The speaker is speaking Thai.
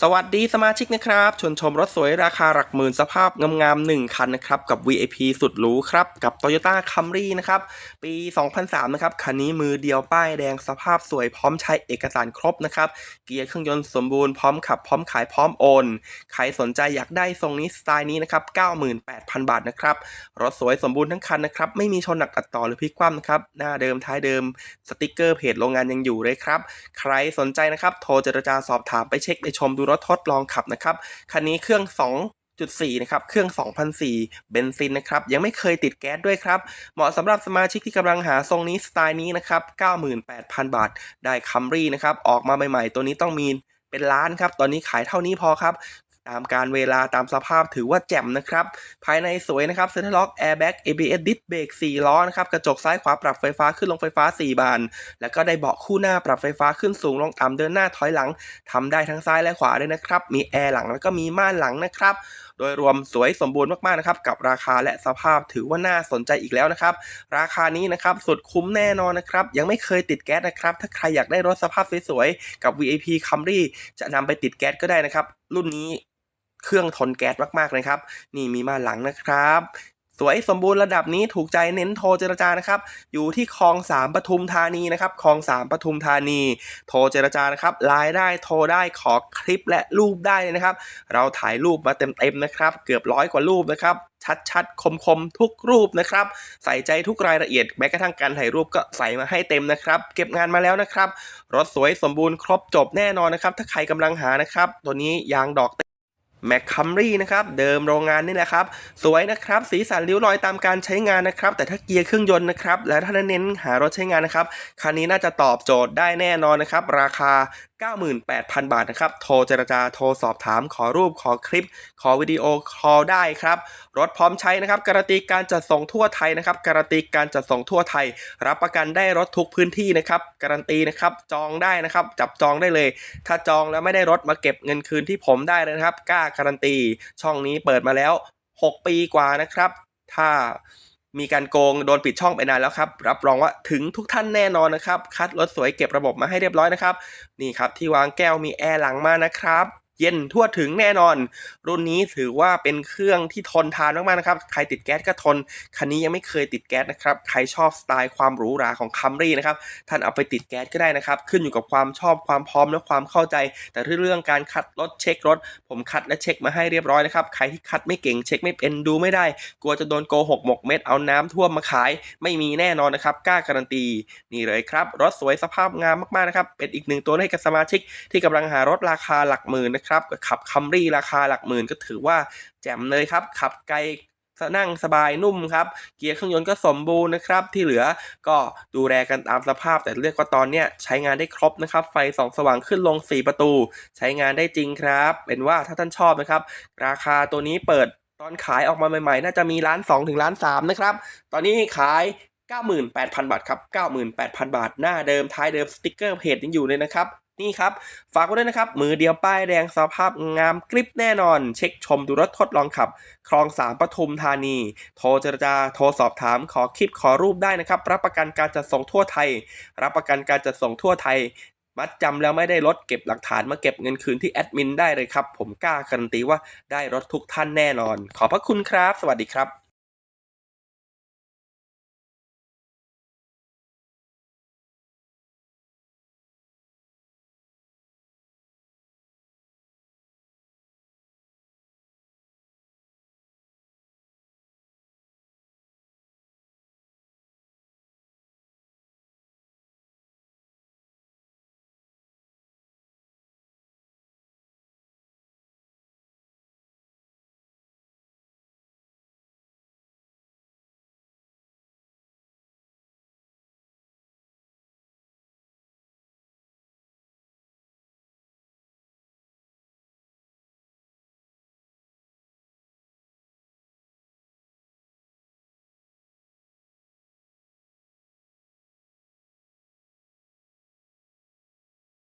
สวัสดีสมาชิกนะครับชวนชมรถสวยราคาหลักหมื่นสภาพงามๆ1คันนะครับกับ VIP สุดหรูครับกับ Toyota Camry นะครับปี 2003 นะครับคันนี้มือเดียวป้ายแดงสภาพสวยพร้อมใช้เอกสารครบนะครับเกียร์เครื่องยนต์สมบูรณ์พร้อมขับพร้อมขายพร้อมโอนใครสนใจอยากได้ทรงนี้สไตล์นี้นะครับ98,000 บาทนะครับรถสวยสมบูรณ์ทั้งคันนะครับไม่มีชนหนักตัดต่อหรือพลิกคว่ำนะครับหน้าเดิมท้ายเดิมสติกเกอร์เพจโรงงานยังอยู่เลยครับใครสนใจนะครับโทรเจรจาสอบถามไปเช็คไปชมดููรถทดลองขับนะครับ คันนี้เครื่อง2.4นะครับ เครื่อง 2004 เบนซินนะครับ ยังไม่เคยติดแก๊สด้วยครับ เหมาะสำหรับสมาชิกที่กำลังหาทรงนี้สไตล์นี้นะครับ 98,000 บาท ได้คัมรี่นะครับ ออกมาใหม่ๆ ตัวนี้ต้องมีเป็นล้านครับ ตอนนี้ขายเท่านี้พอครับ ตามการเวลาตามสภาพถือว่าแจ่มนะครับ ภายในสวยนะครับเซ็นทรัลล็อกแอร์แบ็ก ABS ดิสเบรก4ล้อนะครับ กระจกซ้ายขวาปรับไฟฟ้าขึ้นลงไฟฟ้า 4 บาน แล้วก็ได้เบาะคู่หน้าปรับไฟฟ้าขึ้นสูงลงต่ำเดินหน้าถอยหลังทำได้ทั้งซ้ายและขวาด้วยนะครับ มีแอร์หลังแล้วก็มีม่านหลังนะครับ ดยรวมสวยสมบูรณ์มากๆนะครับกับราคาและสภาพถือว่าน่าสนใจอีกแล้วนะครับราคานี้นะครับสุดคุ้มแน่นอนนะครับยังไม่เคยติดแก๊สนะครับถ้าใครอยากได้รถสภาพสวยๆกับ VIP Camry จะนำไปติดแก๊สก็ได้นะครับรุ่นนี้เครื่องทนแก๊สมากๆนะครับ นี่มีมาหลังนะครับ วยสมบูรณ์ระดับนี้ถูกใจเน้นโทรเจรจานะครับ อยู่ที่คลองสามปทุมธานีนะครับคลองสามปทุมธานี โทรเจรจานะครับไลน์ได้โทรได้ขอคลิปและรูปได้เลยนะครับ เราถ่ายรูปมาเต็มๆนะครับ เกือบร้อยกว่ารูปนะครับชัดๆ คมๆ ทุกรูปนะครับ ใส่ใจทุกรายละเอียดแม้กระทั่งการถ่ายรูปก็ใส่มาให้เต็มนะครับ เก็บงานมาแล้วนะครับ รถสวยสมบูรณ์ครบจบแน่นอนนะครับ ถ้าใครกำลังหานะครับ ตัวนี้ยางดอก แมคคัมรี่นะครับเดิมโรงงานนี่แหละครับ สวยนะครับ สีสันริ้วรอยตามการใช้งานนะครับ แต่ถ้าเกียร์เครื่องยนต์นะครับ และถ้าเน้นหารถใช้งานนะครับคันนี้น่าจะตอบโจทย์ได้แน่นอนนะครับ ราคา 98,000 บาทนะครับ โทรเจรจา โทรสอบถาม ขอรูป ขอคลิป ขอวิดีโอคอลได้ครับ รถพร้อมใช้นะครับ การันตีการจัดส่งทั่วไทยนะครับ การันตีการจัดส่งทั่วไทย รับประกันได้รถทุกพื้นที่นะครับ การันตีนะครับ จองได้นะครับ จับจองได้เลย ถ้าจองแล้วไม่ได้รถมาเก็บเงินคืนที่ผมได้นะครับ กล้าการันตี ช่องนี้เปิดมาแล้ว 6 ปีกว่านะครับ ถ้า มีการโกงโดนปิดช่องไปนานแล้วครับ รับรองว่าถึงทุกท่านแน่นอนนะครับ คัดรถสวยเก็บระบบมาให้เรียบร้อยนะครับ นี่ครับที่วางแก้วมีแอร์หลังมานะครับ เย็นทั่วถึงแน่นอน รุ่นนี้ถือว่าเป็นเครื่องที่ทนทานมากๆนะครับ ใครติดแก๊สก็ทน คันนี้ยังไม่เคยติดแก๊สนะครับ ใครชอบสไตล์ความหรูหราของคัมรี่นะครับ ท่านเอาไปติดแก๊สก็ได้นะครับ ขึ้นอยู่กับความชอบความพร้อมและความเข้าใจ แต่เรื่องการคัดรถเช็ครถ ผมคัดและเช็คมาให้เรียบร้อยนะครับ ใครที่คัดไม่เก่งเช็คไม่เป็นดูไม่ได้ กลัวจะโดนโกหกหมกเม็ดเอาน้ำท่วมมาขาย ไม่มีแน่นอนนะครับ กล้าการันตี นี่เลยครับ รถสวยสภาพงามมากๆนะครับ เป็นอีกหนึ่งตัวให้กับสมาชิกที่กำลังหารถราคาหลักหมื่นนะครับขับคัมรี่ราคาหลักหมื่นก็ถือว่าแจ่มเลยครับ ขับไกลนั่งสบายนุ่มครับ เกียร์เครื่องยนต์ก็สมบูรณ์นะครับ ที่เหลือก็ดูแลกันตามสภาพ แต่เรียกว่าตอนเนี้ยใช้งานได้ครบนะครับ ไฟส่องสว่างขึ้นลง 4 ประตู ใช้งานได้จริงครับ เป็นว่าถ้าท่านชอบนะครับ ราคาตัวนี้เปิดตอนขายออกมาใหม่ๆ น่าจะมีล้าน2ถึงล้าน3นะครับ ตอนนี้ขาย 98,000 บาทครับ 98,000 บาท หน้าเดิมท้ายเดิมสติกเกอร์เพจยังอยู่เลยนะครับ นี่ครับ ฝากไว้ด้วยนะครับ มือเดียวป้ายแดงสภาพงามกริบแน่นอน เช็คชมดูรถทดลองขับ คลองสามปทุมธานี โทรเจรจาโทรสอบถามขอคลิปขอรูปได้นะครับ รับประกันการจัดส่งทั่วไทย รับประกันการจัดส่งทั่วไทย มัดจำแล้วไม่ได้รถเก็บหลักฐานมาเก็บเงินคืนที่แอดมินได้เลยครับ ผมกล้าการันตีว่าได้รถทุกท่านแน่นอน ขอบพระคุณครับ สวัสดีครับ